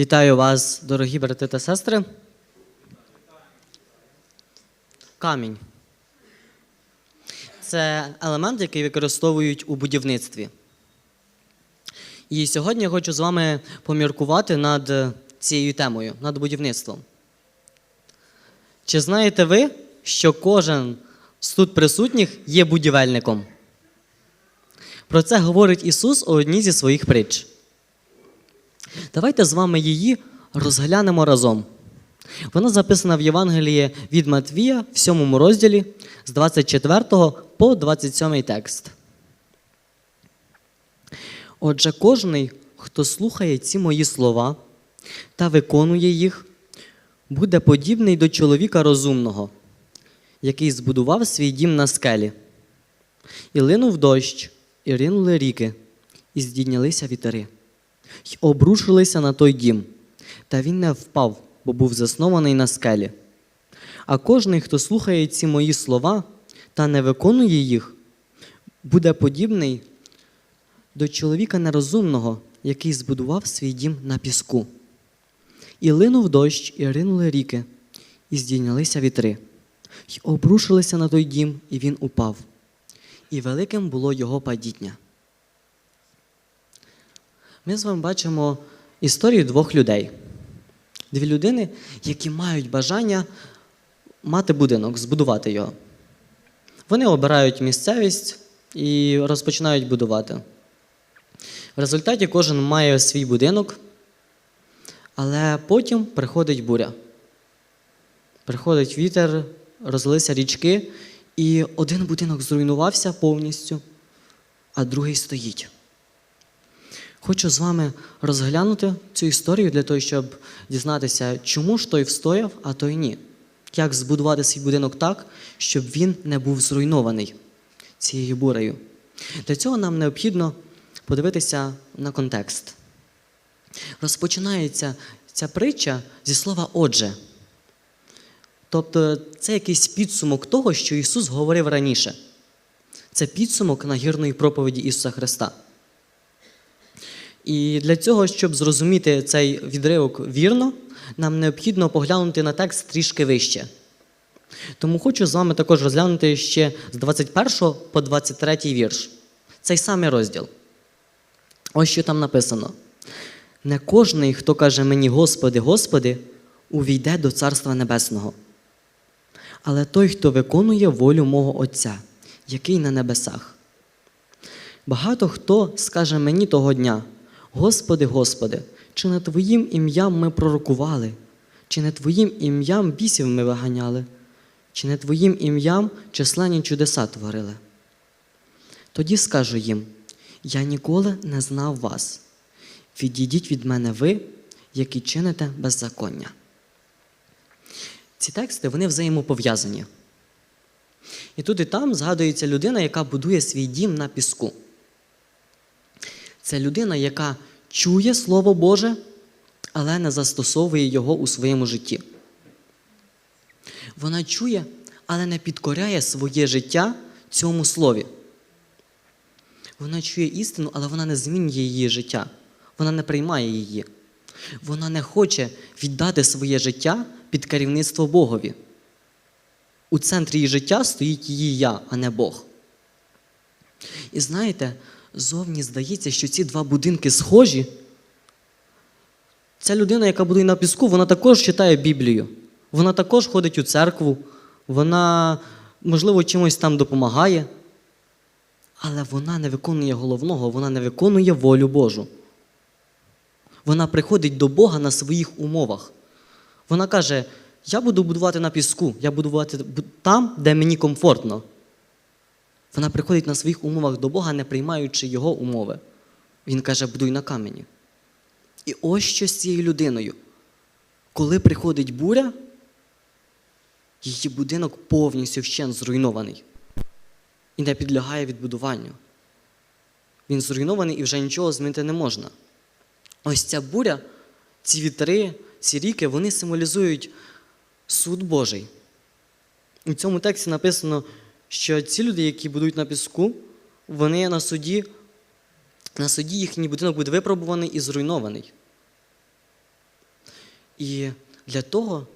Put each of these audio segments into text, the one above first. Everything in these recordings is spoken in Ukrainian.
Вітаю вас, дорогі брати та сестри. Камінь. Це елемент, який використовують у будівництві. І сьогодні я хочу з вами поміркувати над цією темою, над будівництвом. Чи знаєте ви, що кожен з тут присутніх є будівельником? Про це говорить Ісус у одній зі своїх притч. Давайте з вами її розглянемо разом. Вона записана в Євангелії від Матвія в 7 розділі з 24 по 27 текст. Отже, кожний, хто слухає ці мої слова та виконує їх, буде подібний до чоловіка розумного, який збудував свій дім на скелі. І линув дощ, і ринули ріки, і здійнялися вітери й обрушилися на той дім, та він не впав, бо був заснований на скелі. А кожний, хто слухає ці мої слова та не виконує їх, буде подібний до чоловіка нерозумного, який збудував свій дім на піску. І линув дощ, і ринули ріки, і здійнялися вітри, й обрушилися на той дім, і він упав. І великим було його падіння. Ми з вами бачимо історію двох людей. Дві людини, які мають бажання мати будинок, збудувати його. Вони обирають місцевість і розпочинають будувати. В результаті кожен має свій будинок, але потім приходить буря. Приходить вітер, розлилися річки, і один будинок зруйнувався повністю, а другий стоїть. Хочу з вами розглянути цю історію для того, щоб дізнатися, чому ж той встояв, а той ні. Як збудувати свій будинок так, щоб він не був зруйнований цією бурею. Для цього нам необхідно подивитися на контекст. Розпочинається ця притча зі слова Отже. Тобто це якийсь підсумок того, що Ісус говорив раніше. Це підсумок нагірної проповіді Ісуса Христа. І для цього, щоб зрозуміти цей відривок вірно, нам необхідно поглянути на текст трішки вище. Тому хочу з вами також розглянути ще з 21 по 23 вірш. Цей самий розділ. Ось що там написано: не кожний, хто каже мені, Господи, Господи, увійде до Царства Небесного. Але той, хто виконує волю мого Отця, який на небесах. Багато хто скаже мені того дня. Господи, Господи, чи не Твоїм ім'ям ми пророкували, чи не Твоїм ім'ям бісів ми виганяли, чи не Твоїм ім'ям численні чудеса творили? Тоді скажу їм: Я ніколи не знав вас. Відійдіть від мене ви, які чините беззаконня. Ці тексти вони взаємопов'язані. І тут і там згадується людина, яка будує свій дім на піску. Це людина, яка чує Слово Боже, але не застосовує його у своєму житті. Вона чує, але не підкоряє своє життя цьому слові. Вона чує істину, але вона не змінює її життя. Вона не приймає її. Вона не хоче віддати своє життя під керівництво Богові. У центрі її життя стоїть її я, а не Бог. І знаєте, зовні здається, що ці два будинки схожі. Ця людина, яка будує на піску, вона також читає Біблію. Вона також ходить у церкву, вона, можливо, чимось там допомагає. Але вона не виконує головного, вона не виконує волю Божу. Вона приходить до Бога на своїх умовах. Вона каже: Я буду будувати на піску, я буду будувати там, де мені комфортно. Вона приходить на своїх умовах до Бога, не приймаючи Його умови. Він каже, будуй на камені. І ось що з цією людиною. Коли приходить буря, її будинок повністю вщен зруйнований і не підлягає відбудуванню. Він зруйнований і вже нічого змінити не можна. Ось ця буря, ці вітри, ці ріки, вони символізують суд Божий. у цьому тексті написано, що ці люди, які будуть на піску, вони на суді, на суді їхній будинок буде випробуваний і зруйнований. І для того,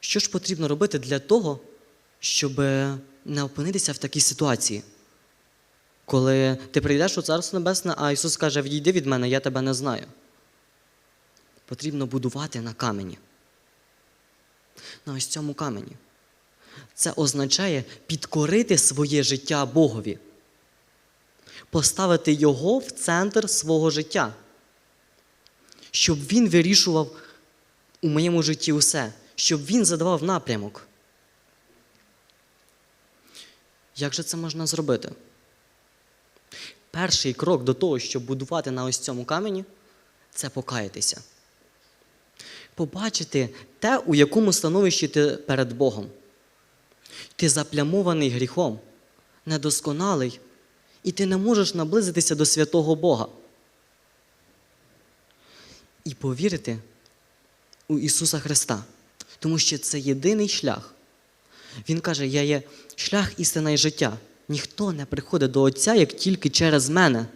що ж потрібно робити для того, щоб не опинитися в такій ситуації, коли ти прийдеш у Царство Небесне, а Ісус каже, відійди від мене, я тебе не знаю. Потрібно будувати на камені. На ось цьому камені. Це означає підкорити своє життя Богові, поставити Його в центр свого життя, щоб Він вирішував у моєму житті усе, щоб Він задавав напрямок. Як же це можна зробити? Перший крок до того, щоб будувати на ось цьому камені, це покаятися. Побачити те, у якому становищі ти перед Богом. Ти заплямований гріхом, недосконалий, і ти не можеш наблизитися до святого Бога. І повірити у Ісуса Христа, тому що це єдиний шлях. Він каже: Я є шлях істина і життя. Ніхто не приходить до Отця, як тільки через мене.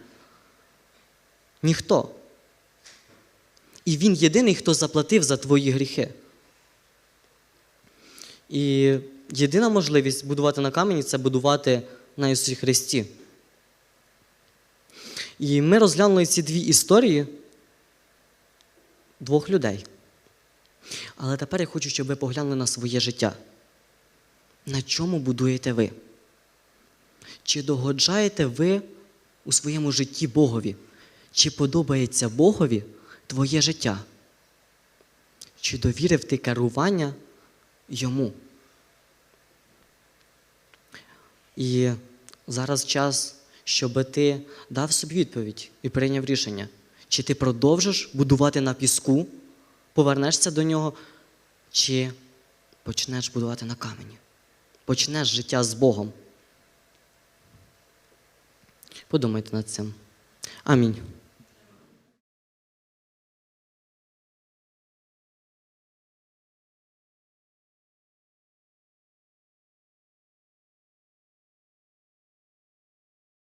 Ніхто. І Він єдиний, хто заплатив за твої гріхи. І єдина можливість будувати на камені це будувати на Ісусі Христі. І ми розглянули ці дві історії двох людей. Але тепер я хочу, щоб ви поглянули на своє життя. На чому будуєте ви? Чи догоджаєте ви у своєму житті Богові? Чи подобається Богові твоє життя? Чи довірив ти керування йому? І зараз час, щоб ти дав собі відповідь і прийняв рішення, чи ти продовжиш будувати на піску, повернешся до нього, чи почнеш будувати на камені, почнеш життя з Богом. Подумайте над цим. Амінь.